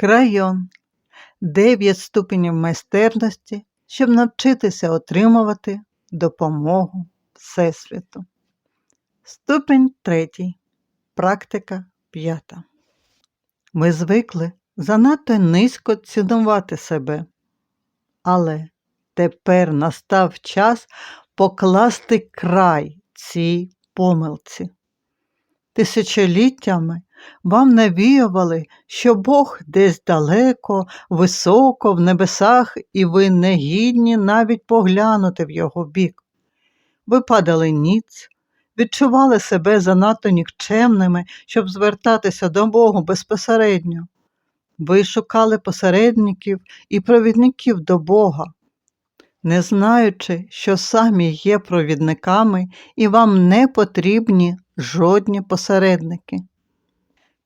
Крайон. Дев'ять ступенів майстерності, щоб навчитися отримувати допомогу Всесвіту. Ступень третій. Практика п'ята. Ми звикли занадто низько цінувати себе. Але тепер настав час покласти край цій помилці. Тисячоліттями вам навіювали, що Бог десь далеко, високо, в небесах, і ви не гідні навіть поглянути в його бік. Ви падали ніц, відчували себе занадто нікчемними, щоб звертатися до Бога безпосередньо. Ви шукали посередників і провідників до Бога, не знаючи, що самі є провідниками і вам не потрібні жодні посередники.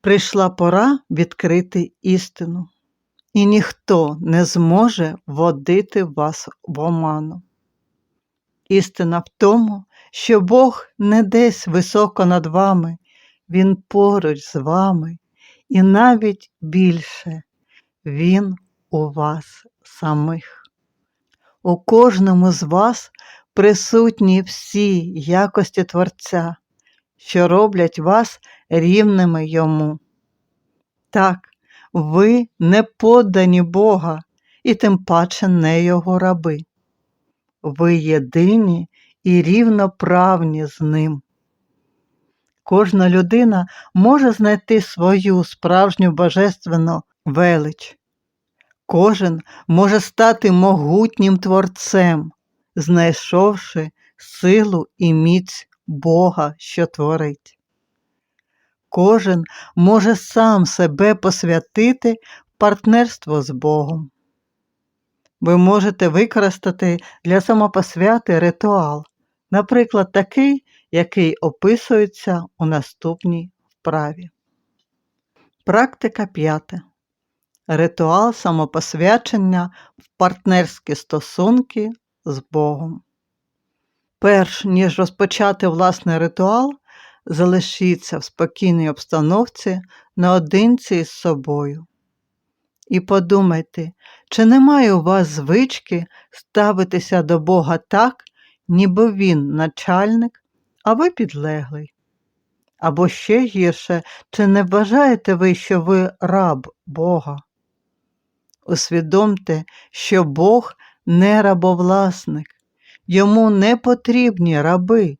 Прийшла пора відкрити істину, і ніхто не зможе водити вас в оману. Істина в тому, що Бог не десь високо над вами, Він поруч з вами, і навіть більше Він у вас самих. У кожному з вас присутні всі якості Творця, що роблять вас рівними йому. Так, ви не поддані Бога і тим паче не Його раби. Ви єдині і рівноправні з ним. Кожна людина може знайти свою справжню божественну велич. Кожен може стати могутнім творцем, знайшовши силу і міць Бога, що творить. Кожен може сам себе посвятити в партнерство з Богом. Ви можете використати для самопосвяти ритуал, наприклад, такий, який описується у наступній вправі. Практика п'ята. Ритуал самопосвячення в партнерські стосунки з Богом. Перш ніж розпочати власний ритуал, залишіться в спокійній обстановці наодинці із собою. І подумайте, чи немає у вас звички ставитися до Бога так, ніби Він начальник, а ви підлеглий. Або ще гірше, чи не вважаєте ви, що ви раб Бога? Усвідомте, що Бог не рабовласник, йому не потрібні раби,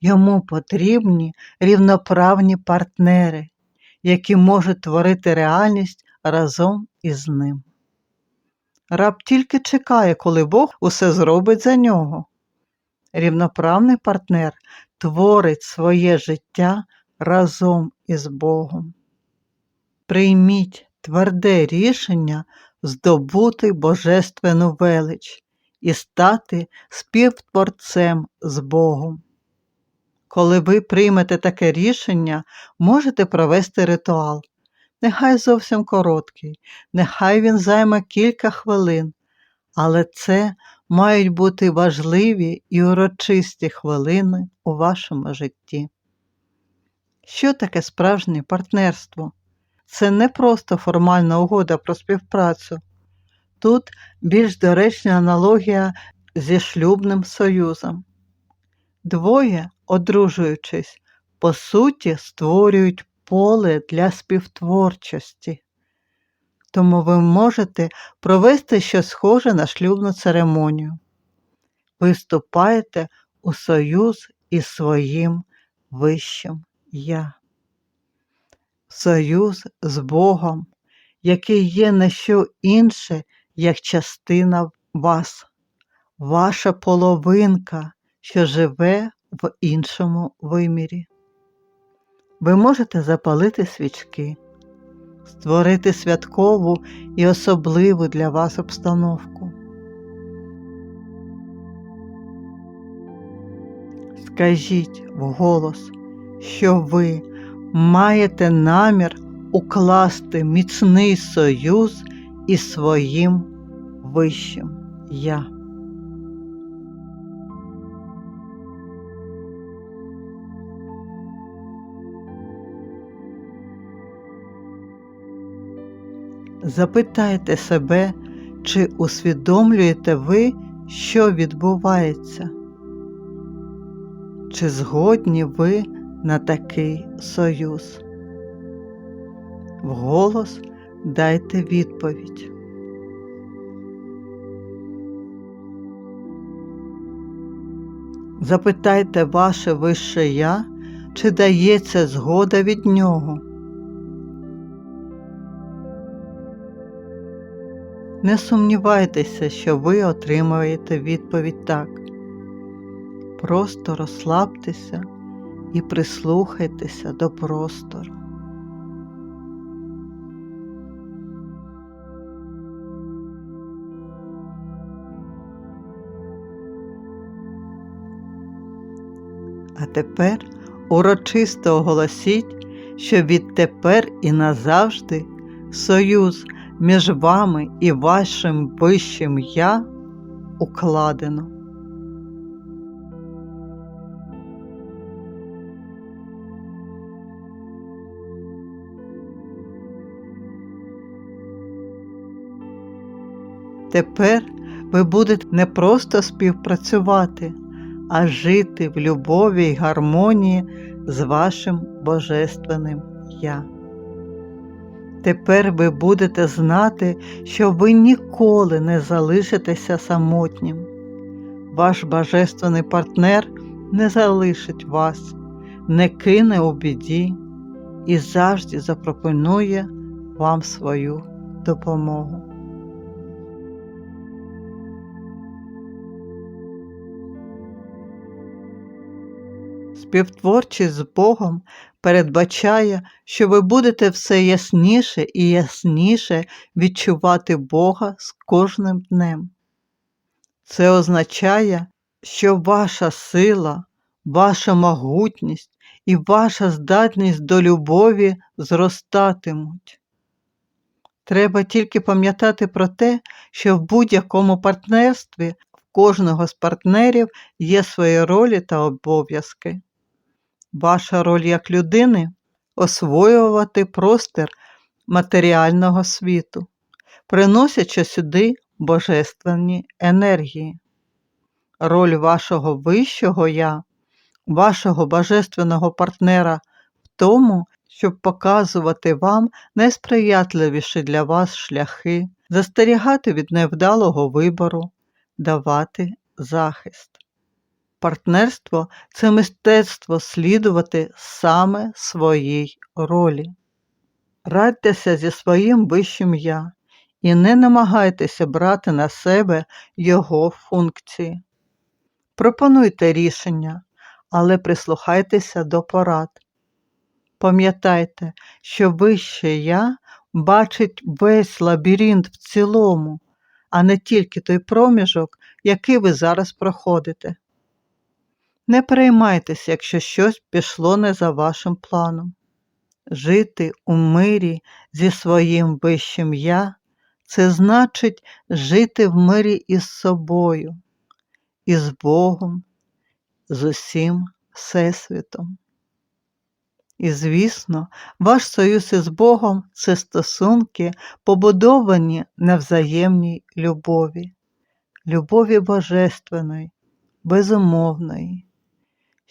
йому потрібні рівноправні партнери, які можуть творити реальність разом із ним. Раб тільки чекає, коли Бог усе зробить за нього. Рівноправний партнер творить своє життя разом із Богом. Прийміть тверде рішення здобути божественну велич і стати співтворцем з Богом. Коли ви приймете таке рішення, можете провести ритуал. Нехай зовсім короткий, нехай він займе кілька хвилин, але це мають бути важливі і урочисті хвилини у вашому житті. Що таке справжнє партнерство? Це не просто формальна угода про співпрацю. Тут більш доречна аналогія зі шлюбним союзом. Двоє, одружуючись, по суті, створюють поле для співтворчості. Тому ви можете провести щось схоже на шлюбну церемонію. Ви вступаєте у союз із своїм вищим Я. Союз з Богом, який є не що інше, як частина вас, ваша половинка, що живе в іншому вимірі. Ви можете запалити свічки, створити святкову і особливу для вас обстановку. Скажіть вголос, що ви маєте намір укласти міцний союз із своїм вищим Я. Запитайте себе, чи усвідомлюєте ви, що відбувається? Чи згодні ви на такий союз? Вголос дайте відповідь. Запитайте ваше вище я, чи дається згода від нього. Не сумнівайтеся, що ви отримаєте відповідь так. Просто розслабтеся і прислухайтеся до простору. А тепер урочисто оголосіть, що відтепер і назавжди союз між вами і вашим вищим я укладено. Тепер ви будете не просто співпрацювати, а жити в любові й гармонії з вашим Божественним Я. Тепер ви будете знати, що ви ніколи не залишитеся самотнім. Ваш божественний партнер не залишить вас, не кине у біді і завжди запропонує вам свою допомогу. Співтворчість з Богом передбачає, що ви будете все ясніше і ясніше відчувати Бога з кожним днем. Це означає, що ваша сила, ваша могутність і ваша здатність до любові зростатимуть. Треба тільки пам'ятати про те, що в будь-якому партнерстві в кожного з партнерів є свої ролі та обов'язки. Ваша роль як людини освоювати простір матеріального світу, приносячи сюди божественні енергії. Роль вашого вищого я, вашого божественного партнера в тому, щоб показувати вам найсприятливіші для вас шляхи, застерігати від невдалого вибору, давати захист. Партнерство це мистецтво слідувати саме своїй ролі. Радьтеся зі своїм вищим я і не намагайтеся брати на себе його функції. Пропонуйте рішення, але прислухайтеся до порад. Пам'ятайте, що вище я бачить весь лабіринт в цілому, а не тільки той проміжок, який ви зараз проходите. Не переймайтеся, якщо щось пішло не за вашим планом. Жити у мирі зі своїм вищим я це значить жити в мирі із собою, із Богом, з усім Всесвітом. І, звісно, ваш союз із Богом це стосунки, побудовані на взаємній любові, любові божественної, безумовної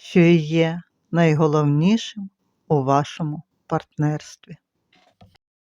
що є найголовнішим у вашому партнерстві.